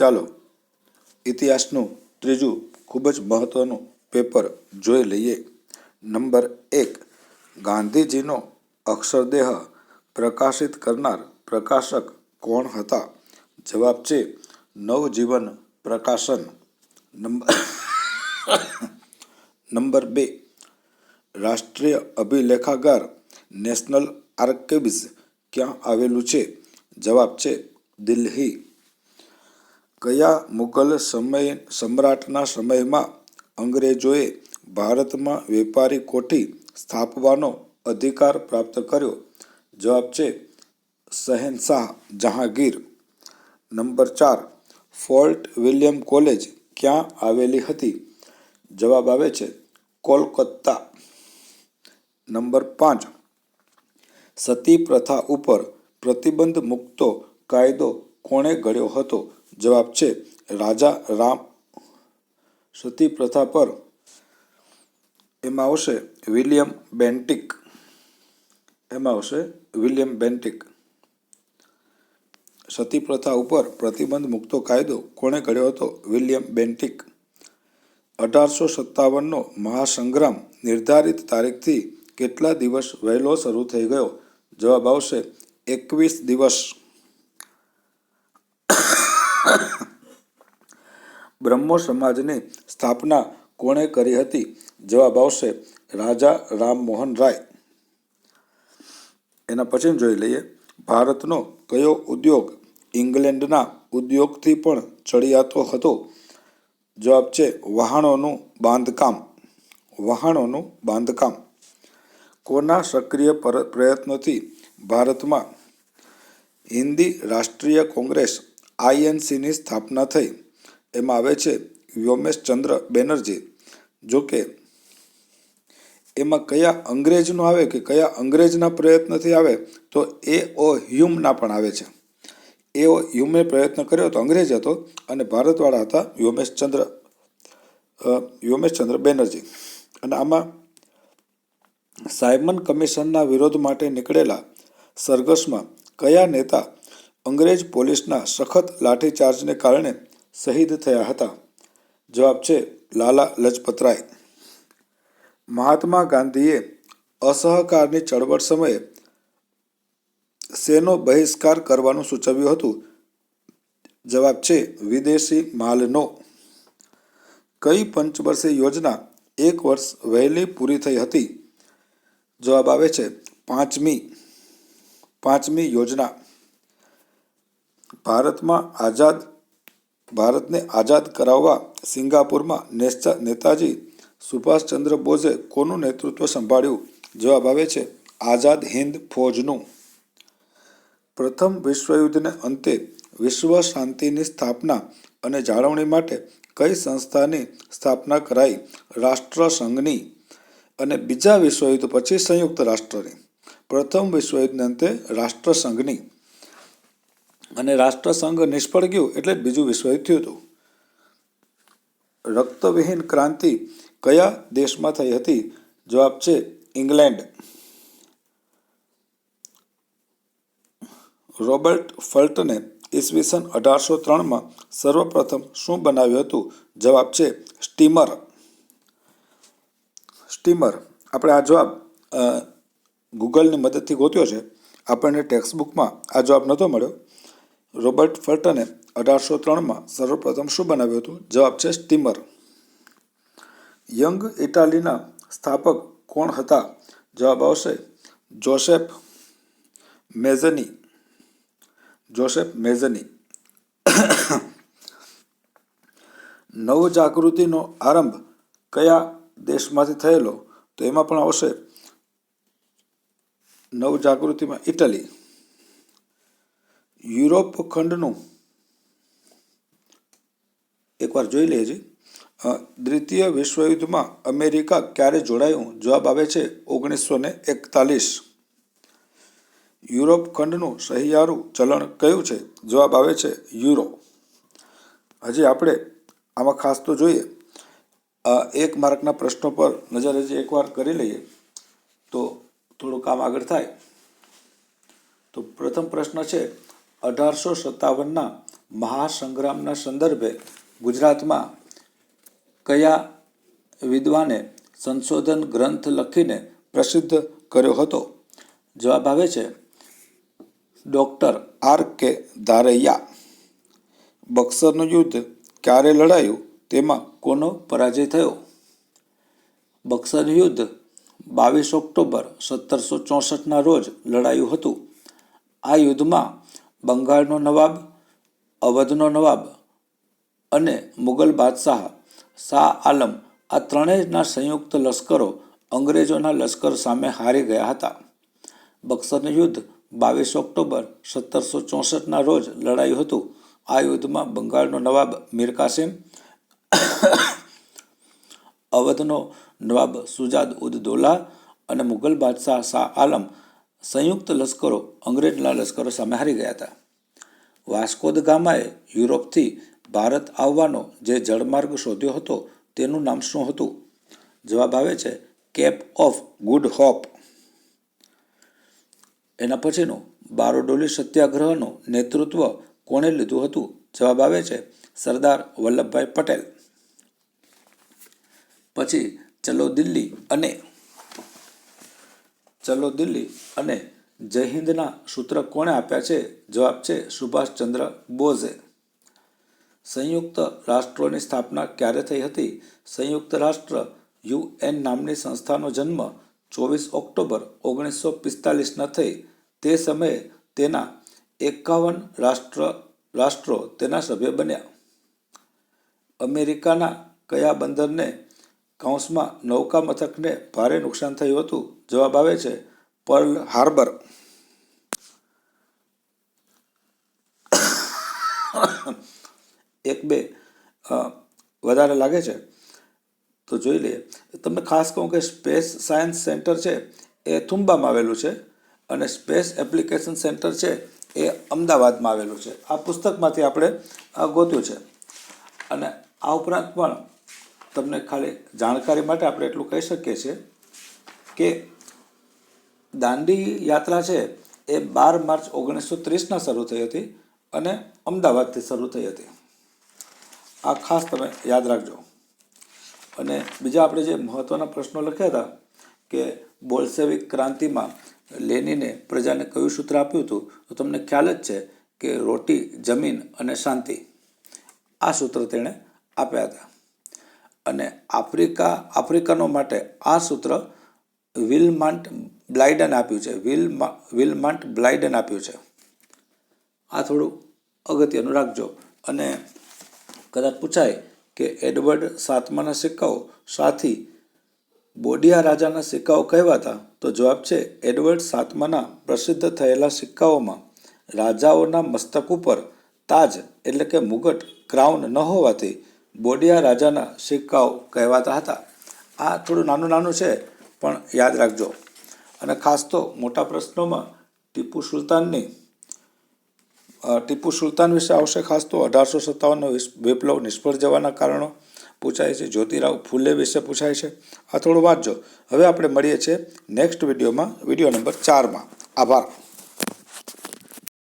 ચાલો ઇતિહાસનું ત્રીજું ખૂબ જ મહત્ત્વનું પેપર જોઈ લઈએ. નંબર એક, ગાંધીજીનો અક્ષરદેહ પ્રકાશિત કરનાર પ્રકાશક કોણ હતા? જવાબ છે, નવજીવન પ્રકાશન. નંબર નંબર બે, રાષ્ટ્રીય અભિલેખાગાર નેશનલ આર્કાઇવ્સ ક્યાં આવેલું છે? જવાબ છે, દિલ્હી. કયા મુઘલ સમય, સમ્રાટના સમયમાં અંગ્રેજોએ ભારતમાં વેપારી કોઠી સ્થાપવાનો અધિકાર પ્રાપ્ત કર્યો? જવાબ છે શહેનશાહ જહાંગીર. નંબર ચાર ફોર્ટ વિલિયમ કોલેજ ક્યાં આવેલી હતી? જવાબ આવે છે કોલકાતા. નંબર પાંચ, સતી પ્રથા ઉપર પ્રતિબંધ મૂકતો કાયદો કોણે ઘડ્યો હતો? જવાબ છે, રાજા રામ સતી પ્રથા પર એમાં આવશે વિલિયમ બેન્ટિક. એમાં આવશે વિલિયમ બેન્ટિક. સતી પ્રથા ઉપર પ્રતિબંધ મૂકતો કાયદો કોણે ઘડ્યો હતો? William Bentinck. અઢારસો સત્તાવનનો મહાસંગ્રામ નિર્ધારિત તારીખથી કેટલા દિવસ વહેલો શરૂ થઈ ગયો? જવાબ આવશે, એકવીસ દિવસ. બ્રહ્મો સમાજની સ્થાપના કોણે કરી હતી? જવાબ આવશે રાજા રામમોહન રાય. એના પછી જોઈ લઈએ, ભારતનો કયો ઉદ્યોગ ઇંગ્લેન્ડના ઉદ્યોગથી પણ ચડિયાતો હતો? જવાબ છે વહાણોનું બાંધકામ. વહાણોનું બાંધકામ. કોના સક્રિય પ્રયત્નોથી ભારતમાં હિન્દી રાષ્ટ્રીય કોંગ્રેસ આઈએનસીની સ્થાપના થઈ. એમાં આવે છે વ્યોમેશચંદ્ર બેનર્જી. જોકે એમાં કયા અંગ્રેજનો આવે કે કયા અંગ્રેજના પ્રયત્નથી આવે, તો એ ઓ હ્યુમના પણ આવે છે. એ ઓ હ્યુમે પ્રયત્ન કર્યો હતો, અંગ્રેજ હતો, અને ભારતવાળા હતા વ્યોમેશચંદ્ર વ્યોમેશચંદ્ર બેનર્જી. અને આમાં સાયમન કમિશનના વિરોધ માટે નીકળેલા સરઘસમાં કયા નેતા અંગ્રેજ પોલીસના સખત લાઠીચાર્જને કારણે શહીદ થયા હતા. જવાબ છે લાલા લજપતરાય. મહાત્મા ગાંધીએ અસહકારની ચળવળ સમયે શેનો બહિષ્કાર કરવાનું સૂચવ્યું હતું? જવાબ છે વિદેશી માલનો. કઈ પંચવર્ષીય યોજના એક વર્ષ વહેલી પૂરી થઈ હતી? જવાબ આવે છે પાંચમી. પાંચમી યોજના. ભારતમાં આઝાદ, ભારતને આઝાદ કરાવવા સિંગાપુરમાં નેસ્તા, નેતાજી સુભાષચંદ્ર બોઝે કોનું નેતૃત્વ સંભાળ્યું? જવાબ આવે છે, આઝાદ હિન્દ ફૌજનું. પ્રથમ વિશ્વયુદ્ધને અંતે વિશ્વ શાંતિની સ્થાપના અને જાળવણી માટે કઈ સંસ્થાની સ્થાપના કરાઈ? રાષ્ટ્રસંઘની અને બીજા વિશ્વયુદ્ધ પછી સંયુક્ત રાષ્ટ્રની. પ્રથમ વિશ્વયુદ્ધને અંતે રાષ્ટ્રસંઘની અને રાષ્ટ્રસંઘ નિષ્ફળ ગયું એટલે જ બીજું વિશ્વયુદ્ધ થયું હતું. રક્તવિહીન ક્રાંતિ કયા દેશમાં થઈ હતી? જવાબ છે ઇંગ્લેન્ડ. રોબર્ટ ફલ્ટને ઈસવીસન અઢારસો ત્રણમાં સર્વપ્રથમ શું બનાવ્યું હતું? જવાબ છે સ્ટીમર. સ્ટીમર. આપણે આ જવાબ ગૂગલની મદદથી ગોત્યો છે. આપણને ટેક્સ્ટ બુકમાં આ જવાબ નહોતો મળ્યો. રોબર્ટ ફર્ટને અઢારસો ત્રણમાં સર્વપ્રથમ શું બનાવ્યું હતું? જવાબ છે સ્ટીમર. યંગ ઇટાલીના સ્થાપક કોણ હતા? જવાબ આવશે જોસેફ મેઝની. જોસેફ મેઝની. નવજાગૃતિનો આરંભ કયા દેશમાંથી થયેલો? તો એમાં પણ આવશે નવજાગૃતિમાં ઇટલી. યુરોપ ખંડનું એકવાર જોઈ લઈએ છીએ દ્વિતીય વિશ્વયુદ્ધમાં અમેરિકા ક્યારે જોડાયું? જવાબ આવે છે ઓગણીસો ને એકતાલીસ. યુરોપ ખંડનું સહિયારું ચલણ કયું છે? જવાબ આવે છે યુરો. હજી આપણે આમાં ખાસ તો જોઈએ. એક માર્કના પ્રશ્નો પર નજર હજી એકવાર કરી લઈએ તો થોડું કામ આગળ થાય. તો પ્રથમ પ્રશ્ન છે અઢારસો સત્તાવનના મહાસંગ્રામના સંદર્ભે ગુજરાતમાં કયા વિદ્વાને સંશોધન ગ્રંથ લખીને પ્રસિદ્ધ કર્યો હતો? જવાબ આવે છે, ડૉક્ટર આર કે ધારૈયા બક્સરનું યુદ્ધ ક્યારે લડાયું તેમાં કોનો પરાજય થયો? બક્સર યુદ્ધ બાવીસ ઓક્ટોબર સત્તરસો ચોસઠના રોજ લડાયું હતું. આ યુદ્ધમાં બંગાળનો નવાબ, અવધનો નવાબ અને મુગલ બાદશાહ શાહ આલમ આ ત્રણેયના સંયુક્ત લશ્કરો અંગ્રેજોના લશ્કર સામે હારી ગયા હતા. બક્સરનું યુદ્ધ બાવીસ ઓક્ટોબર સત્તરસો ચોસઠના રોજ લડાયું હતું. આ યુદ્ધમાં બંગાળનો નવાબ મીર કાસિમ, અવધનો નવાબ સુજાદ ઉદ દૌલા અને મુગલ બાદશાહ શાહ આલમ સંયુક્ત લશ્કરો અંગ્રેજના લશ્કરો સામે હારી ગયા હતા. વાસ્કોદ ગામાએ યુરોપથી ભારત આવવાનો જે જળમાર્ગ શોધ્યો હતો તેનું નામ શું હતું? જવાબ આવે છે, કેપ ઓફ ગુડ હોપ. એના પછીનું, બારોડોલી સત્યાગ્રહનું નેતૃત્વ કોણે લીધું હતું? જવાબ આવે છે, સરદાર વલ્લભભાઈ પટેલ. પછી ચલો દિલ્હી અને ચલો દિલ્હી અને જય હિન્દના સૂત્ર કોણે આપ્યા છે? જવાબ છે સુભાષચંદ્ર બોઝે. સંયુક્ત રાષ્ટ્રોની સ્થાપના ક્યારે થઈ હતી? સંયુક્ત રાષ્ટ્ર યુએન નામની સંસ્થાનો જન્મ ચોવીસ ઓક્ટોબર ઓગણીસો પિસ્તાલીસના થઈ. તે સમયે તેના એકાવન રાષ્ટ્ર, રાષ્ટ્રો તેના સભ્ય બન્યા. અમેરિકાના કયા બંદરને કૌંસમાં નૌકા મથકને ભારે નુકસાન થયું હતું, જવાબ આવે છે, પર્લ હાર્બર. એક બે વધારે લાગે છે? તો જોઈ લઈએ. તમને ખાસ કહું કે સ્પેસ સાયન્સ સેન્ટર છે એ થુંબામાં આવેલું છે અને સ્પેસ એપ્લિકેશન સેન્ટર છે એ અમદાવાદમાં આવેલું છે. આ પુસ્તકમાંથી આપણે ગોત્યું છે. અને આ ઉપરાંત પણ તમને ખાલી જાણકારી માટે આપણે એટલું કહી શકીએ છીએ કે દાંડી યાત્રા છે એ બાર માર્ચ ઓગણીસો ત્રીસના શરૂ થઈ હતી અને અમદાવાદથી શરૂ થઈ હતી. આ ખાસ તમે યાદ રાખજો. અને બીજા આપણે જે મહત્ત્વના પ્રશ્નો લખ્યા હતા કે બોલ્સેવિક ક્રાંતિમાં લેનીને પ્રજાને કયું સૂત્ર આપ્યું હતું, તો તમને ખ્યાલ જ છે કે રોટી, જમીન અને શાંતિ આ સૂત્ર તેણે આપ્યા હતા. અને આફ્રિકા, આફ્રિકનો માટે આ સૂત્ર વિલમાન્ટ બ્લાઇડન આપ્યું છે. વિલમા, વિલમાન્ટ બ્લાઇડન આપ્યું છે. આ થોડું અગત્યનું રાખજો. અને કદાચ પૂછાય કે એડવર્ડ સાતમાના સિક્કાઓ સાથી બોડિયા રાજાના સિક્કાઓ કહેવાતા તો જવાબ છે એડવર્ડ સાતમાના પ્રસિદ્ધ થયેલા સિક્કાઓમાં રાજાઓના મસ્તક ઉપર તાજ એટલે કે મુગટ, ક્રાઉન ન હોવાથી બોડિયા રાજાના સિક્કાઓ કહેવાતા હતા. આ થોડું નાનું નાનું છે, પણ યાદ રાખજો. અને ખાસ તો મોટા પ્રશ્નોમાં ટીપુ સુલતાનની ટીપુ સુલતાન વિશે આવશે ખાસ તો અઢારસો સત્તાવનનો વિપ્લવ નિષ્ફળ જવાના કારણો પૂછાય છે. જ્યોતિરાવ ફૂલે વિશે પૂછાય છે. આ થોડું વાંચજો. હવે આપણે મળીએ છીએ નેક્સ્ટ વિડીયોમાં, વીડિયો નંબર ચારમાં. આભાર.